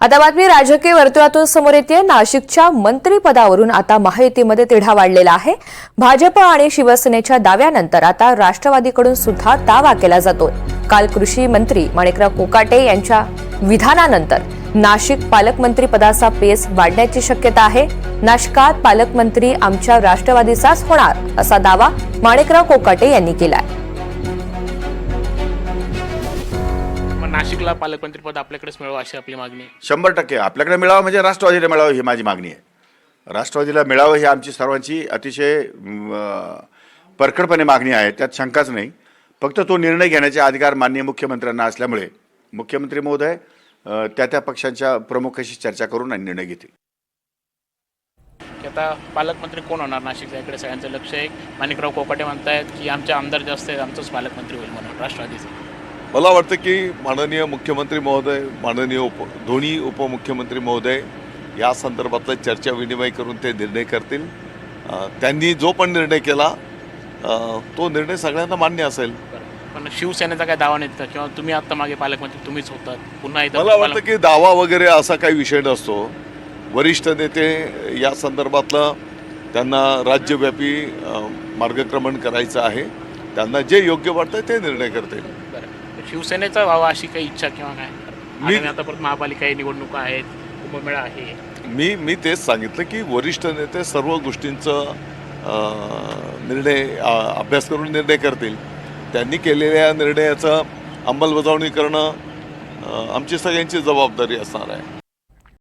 आता बातमी राजकीय वर्तुळातून समोर येते. नाशिकच्या मंत्रीपदावरून आता महायुतीमध्ये तिढा वाढलेला आहे. भाजप आणि शिवसेनेच्या दाव्यानंतर आता राष्ट्रवादीकडून सुद्धा दावा केला जातोय. काल कृषी मंत्री माणिकराव कोकाटे यांच्या विधानानंतर नाशिक पालकमंत्री पदाचा पेस वाढण्याची शक्यता आहे. नाशिकात पालकमंत्री आमच्या राष्ट्रवादीचाच होणार असा दावा माणिकराव कोकाटे यांनी केलाय. नाशिकला पालकमंत्रीपद आपल्याकडेच मिळावं अशी आपली मागणी आहे. शंभर टक्के. आपल्याकडे मिळावं म्हणजे राष्ट्रवादीला मिळावं ही माझी मागणी आहे. राष्ट्रवादीला मिळावं ही आमची सर्वांची अतिशय अं, परखडपणे मागणी आहे. त्यात शंकाच नाही. फक्त तो निर्णय घेण्याचे अधिकार माननीय मुख्यमंत्र्यांना असल्यामुळे मुख्यमंत्री महोदय अं, त्या त्या पक्षांच्या प्रमुखाशी चर्चा करून आणि निर्णय घेतील. की आता पालकमंत्री कोण होणार नाशिकच्या इकडे सगळ्यांचं लक्ष आहे. माणिकराव कोकाटे म्हणतायत की आमचे आमदार जास्त आहेत आमचंच पालकमंत्री होईल म्हणून. राष्ट्रवादीचं. मला वाटतं की माननीय मुख्यमंत्री महोदय माननीय उप दोन्ही उपमुख्यमंत्री महोदय या संदर्भातला चर्चा विनिमय करून ते निर्णय करतील. त्यांनी जो पण निर्णय केला तो निर्णय सगळ्यांना मान्य असेल. पण शिवसेनेचा काय दावा नाही किंवा तुम्ही आता मागे पालकमंत्री तुम्हीच होतात. पुन्हा इथं मला वाटतं की दावा वगैरे असा काही विषय नसतो. वरिष्ठ नेते या संदर्भातलं त्यांना राज्यव्यापी मार्गक्रमण करायचं आहे. त्यांना जे योग्य वाटतं ते निर्णय करतील. शिवसेनेचा व्हावा अशी काही इच्छा किंवा काय? मी- आता परत महापालिका निवडणुका आहेत कुंभमेळा आहे. मी मी तेच सांगितलं की वरिष्ठ नेते सर्व गोष्टींचं निर्णय अभ्यास करून निर्णय करतील. त्यांनी केलेल्या निर्णयाचं अंमलबजावणी करणं आमची सगळ्यांची जबाबदारी असणार आहे.